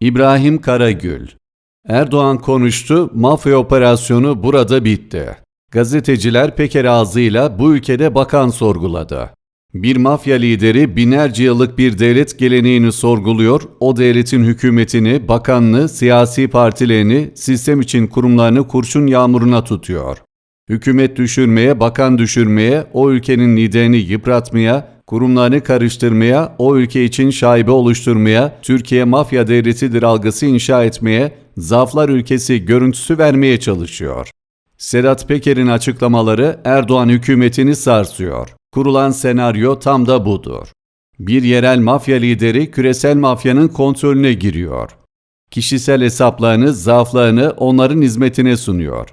İbrahim Karagül Erdoğan konuştu, mafya operasyonu burada bitti. Gazeteciler Peker ağzıyla bu ülkede bakan sorguladı. Bir mafya lideri binlerce yıllık bir devlet geleneğini sorguluyor, o devletin hükümetini, bakanlığı, siyasi partilerini, sistem için kurumlarını kurşun yağmuruna tutuyor. Hükümet düşürmeye, bakan düşürmeye, o ülkenin liderini yıpratmaya, kurumlarını karıştırmaya, o ülke için şaibe oluşturmaya, Türkiye mafya devletidir algısı inşa etmeye, zaaflar ülkesi görüntüsü vermeye çalışıyor. Sedat Peker'in açıklamaları Erdoğan hükümetini sarsıyor. Kurulan senaryo tam da budur. Bir yerel mafya lideri küresel mafyanın kontrolüne giriyor. Kişisel hesaplarını, zaaflarını onların hizmetine sunuyor.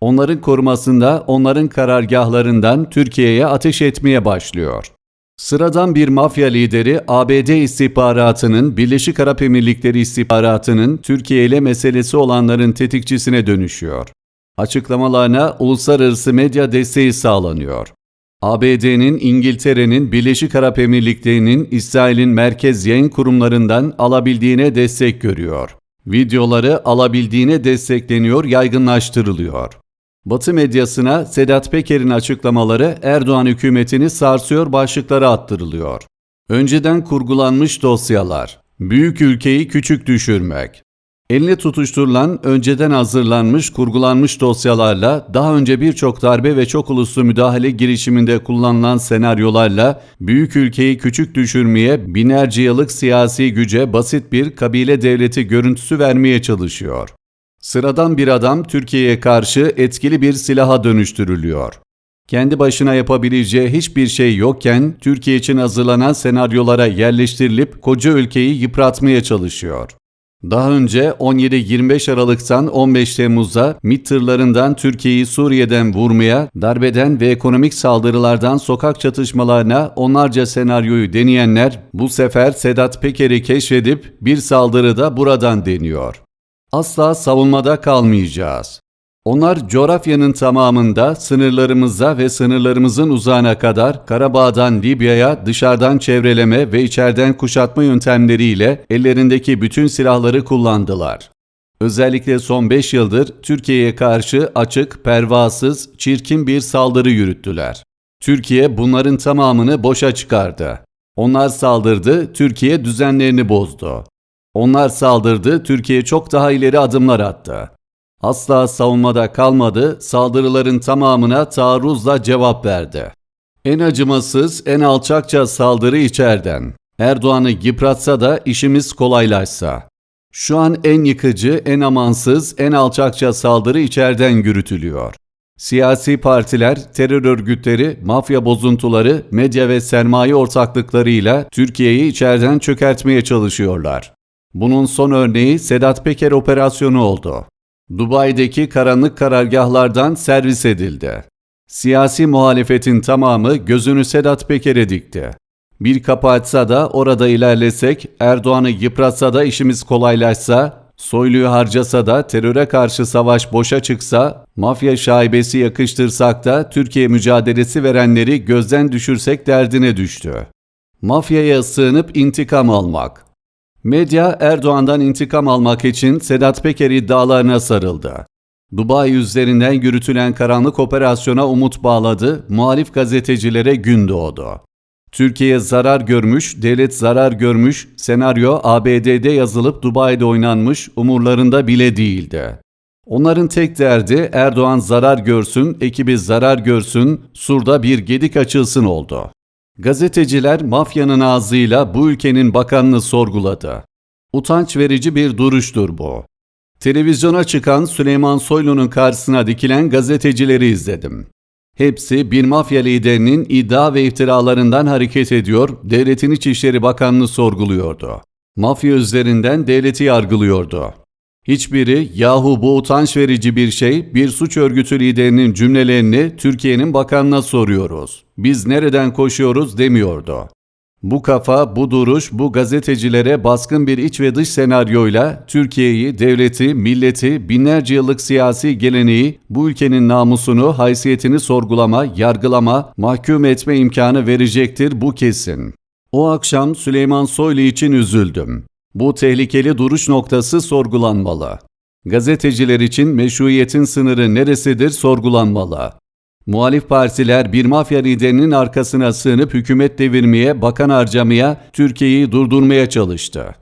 Onların korumasında, onların karargahlarından Türkiye'ye ateş etmeye başlıyor. Sıradan bir mafya lideri ABD istihbaratının, Birleşik Arap Emirlikleri istihbaratının Türkiye ile meselesi olanların tetikçisine dönüşüyor. Açıklamalarına uluslararası medya desteği sağlanıyor. ABD'nin, İngiltere'nin, Birleşik Arap Emirlikleri'nin, İsrail'in merkez yayın kurumlarından alabildiğine destek görüyor. Videoları alabildiğine destekleniyor, yaygınlaştırılıyor. Batı medyasına Sedat Peker'in açıklamaları Erdoğan hükümetini sarsıyor başlıkları attırılıyor. Önceden kurgulanmış dosyalar, büyük ülkeyi küçük düşürmek. Eline tutuşturulan, önceden hazırlanmış, kurgulanmış dosyalarla, daha önce birçok darbe ve çok uluslu müdahale girişiminde kullanılan senaryolarla büyük ülkeyi küçük düşürmeye, binlerce yıllık siyasi güce basit bir kabile devleti görüntüsü vermeye çalışıyor. Sıradan bir adam Türkiye'ye karşı etkili bir silaha dönüştürülüyor. Kendi başına yapabileceği hiçbir şey yokken Türkiye için hazırlanan senaryolara yerleştirilip koca ülkeyi yıpratmaya çalışıyor. Daha önce 17-25 Aralık'tan 15 Temmuz'a MİT tırlarından Türkiye'yi Suriye'den vurmaya, darbeden ve ekonomik saldırılardan sokak çatışmalarına onlarca senaryoyu deneyenler bu sefer Sedat Peker'i keşfedip bir saldırıda buradan deniyor. Asla savunmada kalmayacağız. Onlar coğrafyanın tamamında sınırlarımıza ve sınırlarımızın uzağına kadar Karabağ'dan Libya'ya dışarıdan çevreleme ve içeriden kuşatma yöntemleriyle ellerindeki bütün silahları kullandılar. Özellikle son 5 yıldır Türkiye'ye karşı açık, pervasız, çirkin bir saldırı yürüttüler. Türkiye bunların tamamını boşa çıkardı. Onlar saldırdı, Türkiye düzenlerini bozdu. Onlar saldırdı, Türkiye çok daha ileri adımlar attı. Asla savunmada kalmadı, saldırıların tamamına taarruzla cevap verdi. En acımasız, en alçakça saldırı içeriden. Erdoğan'ı yıpratsa da işimiz kolaylaşsa. Şu an en yıkıcı, en amansız, en alçakça saldırı içeriden yürütülüyor. Siyasi partiler, terör örgütleri, mafya bozuntuları, medya ve sermaye ortaklıklarıyla Türkiye'yi içeriden çökertmeye çalışıyorlar. Bunun son örneği Sedat Peker operasyonu oldu. Dubai'deki karanlık karargahlardan servis edildi. Siyasi muhalefetin tamamı gözünü Sedat Peker'e dikti. Bir kapı açsa da orada ilerlesek, Erdoğan'ı yıpratsa da işimiz kolaylaşsa, Soylu'yu harcasa da teröre karşı savaş boşa çıksa, mafya şaibesi yakıştırsak da Türkiye mücadelesi verenleri gözden düşürsek derdine düştü. Mafyaya sığınıp intikam almak. Medya Erdoğan'dan intikam almak için Sedat Peker iddialarına sarıldı. Dubai üzerinden yürütülen karanlık operasyona umut bağladı, muhalif gazetecilere gün doğdu. Türkiye zarar görmüş, devlet zarar görmüş, senaryo ABD'de yazılıp Dubai'de oynanmış, umurlarında bile değildi. Onların tek derdi Erdoğan zarar görsün, ekibi zarar görsün, surda bir gedik açılsın oldu. Gazeteciler mafyanın ağzıyla bu ülkenin bakanını sorguladı. Utanç verici bir duruştur bu. Televizyona çıkan Süleyman Soylu'nun karşısına dikilen gazetecileri izledim. Hepsi bir mafya liderinin iddia ve iftiralarından hareket ediyor, devletin İçişleri Bakanlığı sorguluyordu. Mafya üzerinden devleti yargılıyordu. Hiçbiri yahu bu utanç verici bir şey bir suç örgütü liderinin cümlelerini Türkiye'nin bakanına soruyoruz. Biz nereden koşuyoruz demiyordu. Bu kafa, bu duruş, bu gazetecilere baskın bir iç ve dış senaryoyla Türkiye'yi, devleti, milleti, binlerce yıllık siyasi geleneği, bu ülkenin namusunu, haysiyetini sorgulama, yargılama, mahkum etme imkanı verecektir bu kesin. O akşam Süleyman Soylu için üzüldüm. Bu tehlikeli duruş noktası sorgulanmalı. Gazeteciler için meşruiyetin sınırı neresidir sorgulanmalı. Muhalif partiler bir mafya liderinin arkasına sığınıp hükümet devirmeye, bakan harcamaya, Türkiye'yi durdurmaya çalıştı.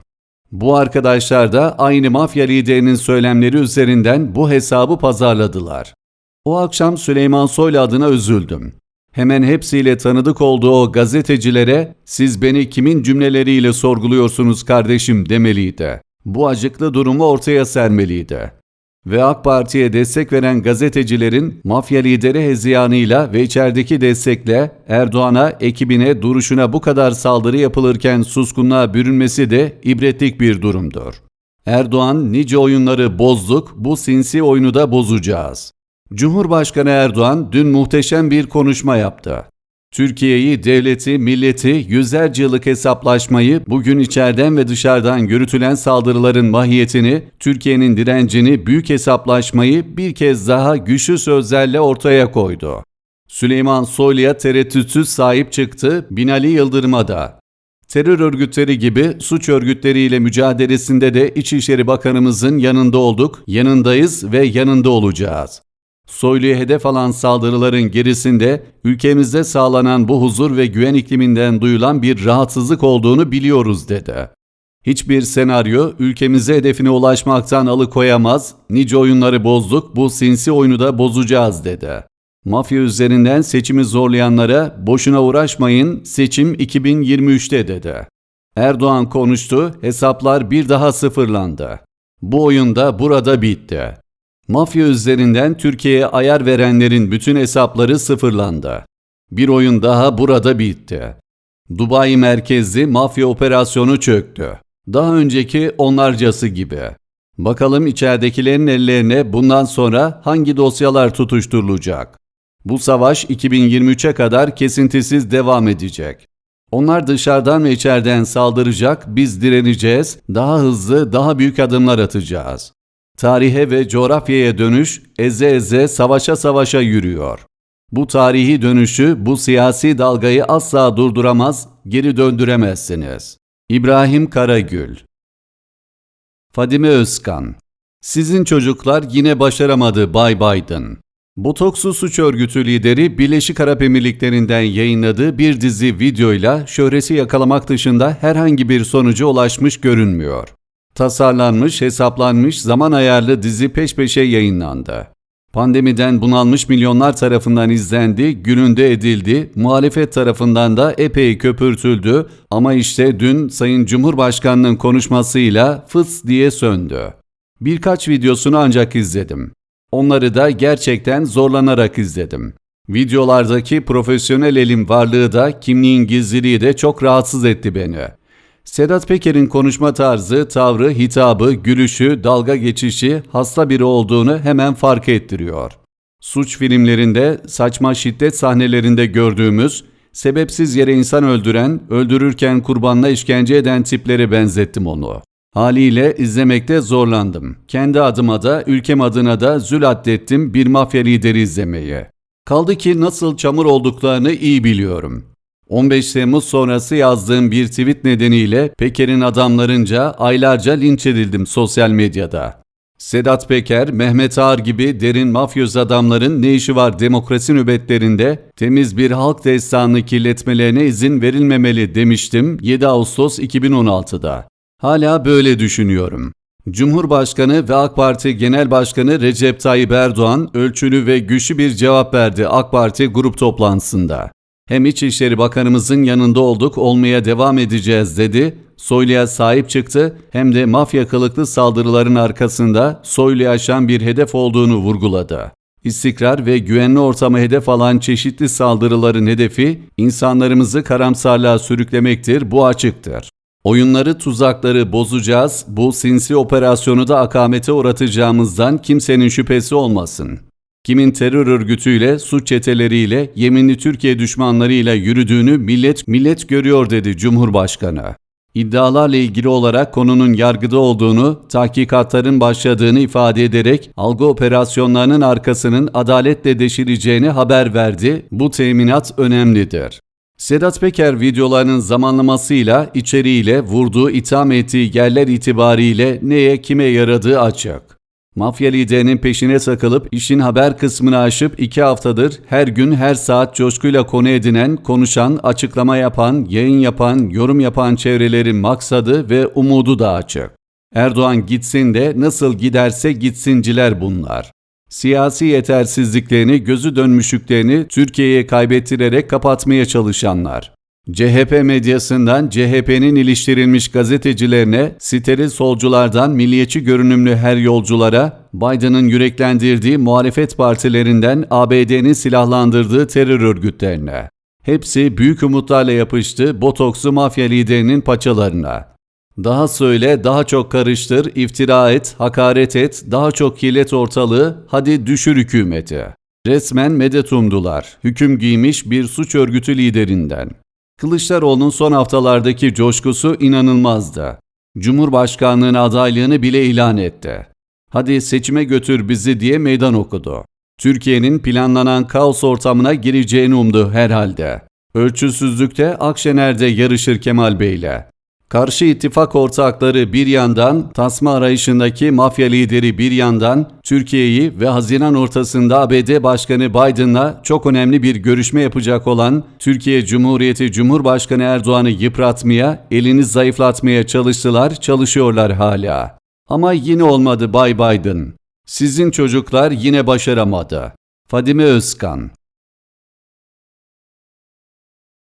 Bu arkadaşlar da aynı mafya liderinin söylemleri üzerinden bu hesabı pazarladılar. O akşam Süleyman Soylu adına üzüldüm. Hemen hepsiyle tanıdık olduğu o gazetecilere siz beni kimin cümleleriyle sorguluyorsunuz kardeşim demeliydi. Bu acıklı durumu ortaya sermeliydi. Ve AK Parti'ye destek veren gazetecilerin mafya lideri heziyanıyla ve içerideki destekle Erdoğan'a, ekibine, duruşuna bu kadar saldırı yapılırken suskunluğa bürünmesi de ibretlik bir durumdur. Erdoğan nice oyunları bozduk, bu sinsi oyunu da bozacağız. Cumhurbaşkanı Erdoğan dün muhteşem bir konuşma yaptı. Türkiye'yi, devleti, milleti, yüzlerce yıllık hesaplaşmayı, bugün içeriden ve dışarıdan yürütülen saldırıların mahiyetini, Türkiye'nin direncini, büyük hesaplaşmayı bir kez daha güçlü sözlerle ortaya koydu. Süleyman Soylu'ya tereddütsüz sahip çıktı, Binali Yıldırım'a da. Terör örgütleri gibi suç örgütleriyle mücadelesinde de İçişleri Bakanımızın yanında olduk, yanındayız ve yanında olacağız. Soylu'ya hedef alan saldırıların gerisinde ülkemizde sağlanan bu huzur ve güven ikliminden duyulan bir rahatsızlık olduğunu biliyoruz dedi. Hiçbir senaryo ülkemize hedefine ulaşmaktan alıkoyamaz, nice oyunları bozduk, bu sinsi oyunu da bozacağız dedi. Mafya üzerinden seçimi zorlayanlara boşuna uğraşmayın, seçim 2023'te dedi. Erdoğan konuştu, hesaplar bir daha sıfırlandı. Bu oyun da burada bitti. Mafya üzerinden Türkiye'ye ayar verenlerin bütün hesapları sıfırlandı. Bir oyun daha burada bitti. Dubai merkezli mafya operasyonu çöktü. Daha önceki onlarcası gibi. Bakalım içeridekilerin ellerine bundan sonra hangi dosyalar tutuşturulacak? Bu savaş 2023'e kadar kesintisiz devam edecek. Onlar dışarıdan ve içeriden saldıracak, biz direneceğiz, daha hızlı, daha büyük adımlar atacağız. Tarihe ve coğrafyaya dönüş eze eze savaşa savaşa yürüyor. Bu tarihi dönüşü, bu siyasi dalgayı asla durduramaz, geri döndüremezsiniz. İbrahim Karagül Fadime Özkan Sizin çocuklar yine başaramadı Bay Biden. Botokslu suç örgütü lideri Birleşik Arap Emirlikleri'nden yayınladığı bir dizi videoyla şöhreti yakalamak dışında herhangi bir sonuca ulaşmış görünmüyor. Tasarlanmış, hesaplanmış, zaman ayarlı dizi peş peşe yayınlandı. Pandemiden bunalmış milyonlar tarafından izlendi, gününde edildi, muhalefet tarafından da epey köpürtüldü ama işte dün Sayın Cumhurbaşkanı'nın konuşmasıyla fıs diye söndü. Birkaç videosunu ancak izledim. Onları da gerçekten zorlanarak izledim. Videolardaki profesyonel elim varlığı da kimliğin gizliliği de çok rahatsız etti beni. Sedat Peker'in konuşma tarzı, tavrı, hitabı, gülüşü, dalga geçişi hasta biri olduğunu hemen fark ettiriyor. Suç filmlerinde, saçma şiddet sahnelerinde gördüğümüz, sebepsiz yere insan öldüren, öldürürken kurbanla işkence eden tiplere benzettim onu. Haliyle izlemekte zorlandım. Kendi adıma da, ülkem adına da zül addettim bir mafya lideri izlemeye. Kaldı ki nasıl çamur olduklarını iyi biliyorum. 15 Temmuz sonrası yazdığım bir tweet nedeniyle Peker'in adamlarınca aylarca linç edildim sosyal medyada. Sedat Peker, Mehmet Ağar gibi derin mafyoz adamların ne işi var demokrasi nöbetlerinde temiz bir halk destanını kirletmelerine izin verilmemeli demiştim 7 Ağustos 2016'da. Hala böyle düşünüyorum. Cumhurbaşkanı ve AK Parti Genel Başkanı Recep Tayyip Erdoğan ölçülü ve güçlü bir cevap verdi AK Parti grup toplantısında. Hem İçişleri Bakanımızın yanında olduk, olmaya devam edeceğiz dedi. Soylu'ya sahip çıktı hem de mafya kılıklı saldırıların arkasında Soylu'ya aşan bir hedef olduğunu vurguladı. İstikrar ve güvenli ortamı hedef alan çeşitli saldırıların hedefi insanlarımızı karamsarlığa sürüklemektir, bu açıktır. Oyunları, tuzakları bozacağız, bu sinsi operasyonu da akamete uğratacağımızdan kimsenin şüphesi olmasın. Kimin terör örgütüyle, suç çeteleriyle, yeminli Türkiye düşmanlarıyla yürüdüğünü millet millet görüyor dedi Cumhurbaşkanı. İddialarla ilgili olarak konunun yargıda olduğunu, tahkikatların başladığını ifade ederek algı operasyonlarının arkasının adaletle deşileceğini haber verdi. Bu teminat önemlidir. Sedat Peker videolarının zamanlamasıyla, içeriğiyle, vurduğu, itham ettiği yerler itibariyle neye kime yaradığı açık. Mafya liderinin peşine takılıp işin haber kısmını aşıp iki haftadır her gün her saat coşkuyla konu edinen, konuşan, açıklama yapan, yayın yapan, yorum yapan çevrelerin maksadı ve umudu da açık. Erdoğan gitsin de nasıl giderse gitsinciler bunlar. Siyasi yetersizliklerini, gözü dönmüşlüklerini Türkiye'ye kaybettirerek kapatmaya çalışanlar. CHP medyasından CHP'nin iliştirilmiş gazetecilerine, steril solculardan milliyetçi görünümlü her yolculara, Biden'ın yüreklendirdiği muhalefet partilerinden ABD'nin silahlandırdığı terör örgütlerine. Hepsi büyük umutlarla yapıştı botokslu mafya liderinin paçalarına. Daha söyle, daha çok karıştır, iftira et, hakaret et, daha çok kirlet ortalığı, hadi düşür hükümeti. Resmen medet umdular, hüküm giymiş bir suç örgütü liderinden. Kılıçdaroğlu'nun son haftalardaki coşkusu inanılmazdı. Cumhurbaşkanlığına adaylığını bile ilan etti. Hadi seçime götür bizi diye meydan okudu. Türkiye'nin planlanan kaos ortamına gireceğini umdu herhalde. Ölçüsüzlükte Akşener'de yarışır Kemal Bey'le. Karşı ittifak ortakları bir yandan, tasma arayışındaki mafya lideri bir yandan, Türkiye'yi ve Haziran ortasında ABD Başkanı Biden'la çok önemli bir görüşme yapacak olan Türkiye Cumhuriyeti Cumhurbaşkanı Erdoğan'ı yıpratmaya, elini zayıflatmaya çalıştılar, çalışıyorlar hala. Ama yine olmadı Bay Biden. Sizin çocuklar yine başaramadı. Fadime Özkan